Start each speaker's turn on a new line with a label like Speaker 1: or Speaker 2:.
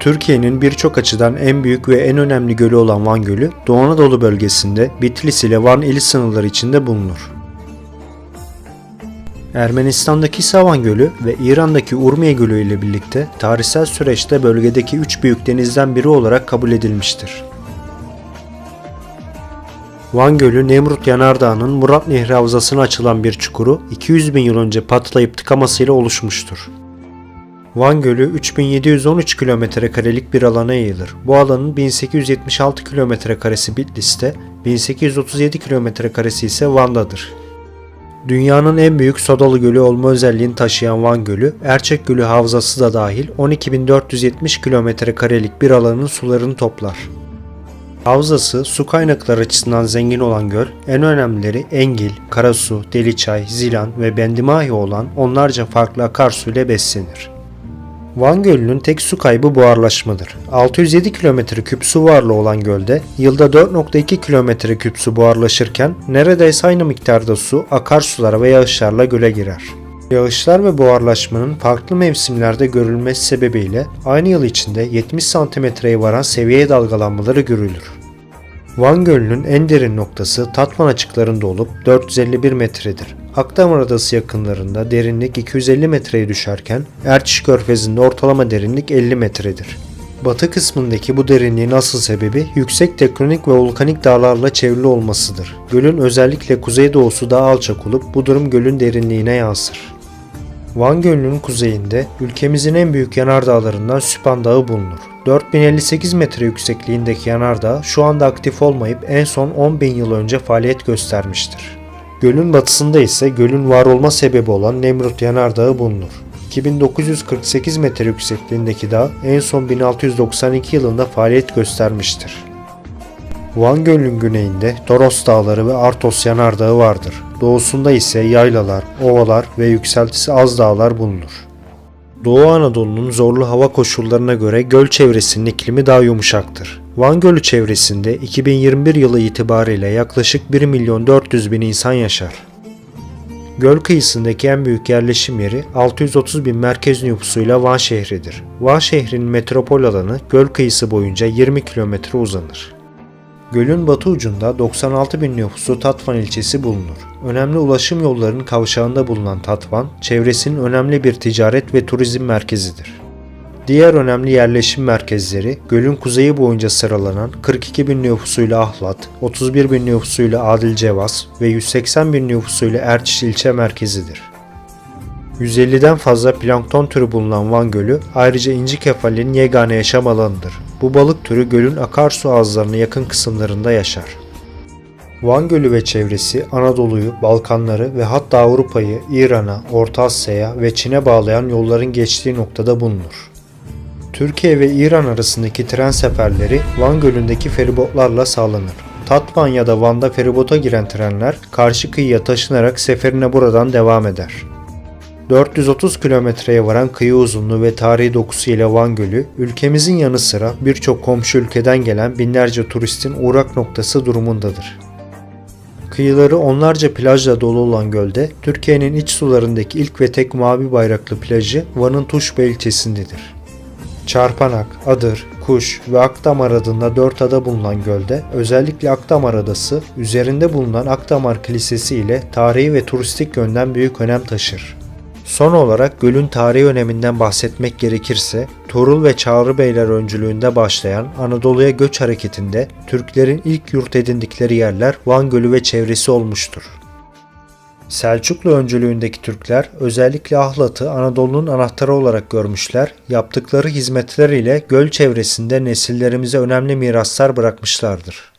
Speaker 1: Türkiye'nin birçok açıdan en büyük ve en önemli gölü olan Van Gölü, Doğu Anadolu bölgesinde Bitlis ile Van ili sınırları içinde bulunur. Ermenistan'daki Savan Gölü ve İran'daki Urmiye Gölü ile birlikte tarihsel süreçte bölgedeki üç büyük denizden biri olarak kabul edilmiştir. Van Gölü, Nemrut Yanardağı'nın Murat Nehri havzasına açılan bir çukuru 200 bin yıl önce patlayıp tıkamasıyla oluşmuştur. Van Gölü 3713 kilometre karelik bir alana yayılır. Bu alanın 1876 kilometre karesi Bitlis'te, 1837 kilometre karesi ise Van'dadır. Dünyanın en büyük sodalı gölü olma özelliğini taşıyan Van Gölü, Erçek Gölü havzası da dahil 12.470 kilometre karelik bir alanın sularını toplar. Havzası su kaynakları açısından zengin olan göl, en önemlileri Engil, Karasu, Deliçay, Zilan ve Bendimahi olan onlarca farklı akarsu ile beslenir. Van Gölü'nün tek su kaybı buharlaşmadır. 607 kilometre küp su varlığı olan gölde yılda 4.2 kilometre küp su buharlaşırken neredeyse aynı miktarda su akarsulara ve yağışlarla göle girer. Yağışlar ve buharlaşmanın farklı mevsimlerde görülmesi sebebiyle aynı yıl içinde 70 santimetreye varan seviye dalgalanmaları görülür. Van Gölü'nün en derin noktası Tatvan açıklarında olup 451 metredir. Akdamar Adası yakınlarında derinlik 250 metreye düşerken Erçiş Körfezi'nde ortalama derinlik 50 metredir. Batı kısmındaki bu derinliğin asıl sebebi yüksek tektonik ve volkanik dağlarla çevrili olmasıdır. Gölün özellikle kuzeydoğusu daha alçak olup bu durum gölün derinliğine yansır. Van Gölü'nün kuzeyinde ülkemizin en büyük yanardağlarından Süphan Dağı bulunur. 4058 metre yüksekliğindeki yanardağ şu anda aktif olmayıp en son 10.000 yıl önce faaliyet göstermiştir. Gölün batısında ise gölün var olma sebebi olan Nemrut Yanardağı bulunur. 2948 metre yüksekliğindeki dağ en son 1692 yılında faaliyet göstermiştir. Van Gölü'nün güneyinde Toros Dağları ve Artos Yanardağı vardır. Doğusunda ise yaylalar, ovalar ve yükseltisi az dağlar bulunur. Doğu Anadolu'nun zorlu hava koşullarına göre göl çevresinin iklimi daha yumuşaktır. Van Gölü çevresinde 2021 yılı itibariyle yaklaşık 1 milyon 400 bin insan yaşar. Göl kıyısındaki en büyük yerleşim yeri 630 bin merkez nüfusuyla Van şehridir. Van şehrinin metropol alanı göl kıyısı boyunca 20 kilometre uzanır. Gölün batı ucunda 96 bin nüfusu Tatvan ilçesi bulunur. Önemli ulaşım yollarının kavşağında bulunan Tatvan, çevresinin önemli bir ticaret ve turizm merkezidir. Diğer önemli yerleşim merkezleri gölün kuzeyi boyunca sıralanan 42 bin nüfusuyla Ahlat, 31 bin nüfusuyla Adil Cevaz ve 180 bin nüfusuyla Erçiş ilçe merkezidir. 150'den fazla plankton türü bulunan Van Gölü ayrıca inci kefalinin yegane yaşam alanıdır. Bu balık türü gölün akarsu ağızlarına yakın kısımlarında yaşar. Van Gölü ve çevresi Anadolu'yu, Balkanları ve hatta Avrupa'yı İran'a, Orta Asya'ya ve Çin'e bağlayan yolların geçtiği noktada bulunur. Türkiye ve İran arasındaki tren seferleri Van Gölü'ndeki feribotlarla sağlanır. Tatvan ya da Van'da feribota giren trenler karşı kıyıya taşınarak seferine buradan devam eder. 430 kilometreye varan kıyı uzunluğu ve tarihi dokusu ile Van Gölü, ülkemizin yanı sıra birçok komşu ülkeden gelen binlerce turistin uğrak noktası durumundadır. Kıyıları onlarca plajla dolu olan gölde, Türkiye'nin iç sularındaki ilk ve tek mavi bayraklı plajı Van'ın Tuşbey ilçesindedir. Çarpanak, Adır, Kuş ve Akdamar adında dört ada bulunan gölde özellikle Akdamar Adası üzerinde bulunan Akdamar Kilisesi ile tarihi ve turistik yönden büyük önem taşır. Son olarak gölün tarihi öneminden bahsetmek gerekirse Tuğrul ve Çağrı Beyler öncülüğünde başlayan Anadolu'ya göç hareketinde Türklerin ilk yurt edindikleri yerler Van Gölü ve çevresi olmuştur. Selçuklu öncülüğündeki Türkler özellikle Ahlat'ı Anadolu'nun anahtarı olarak görmüşler, yaptıkları hizmetler ile göl çevresinde nesillerimize önemli miraslar bırakmışlardır.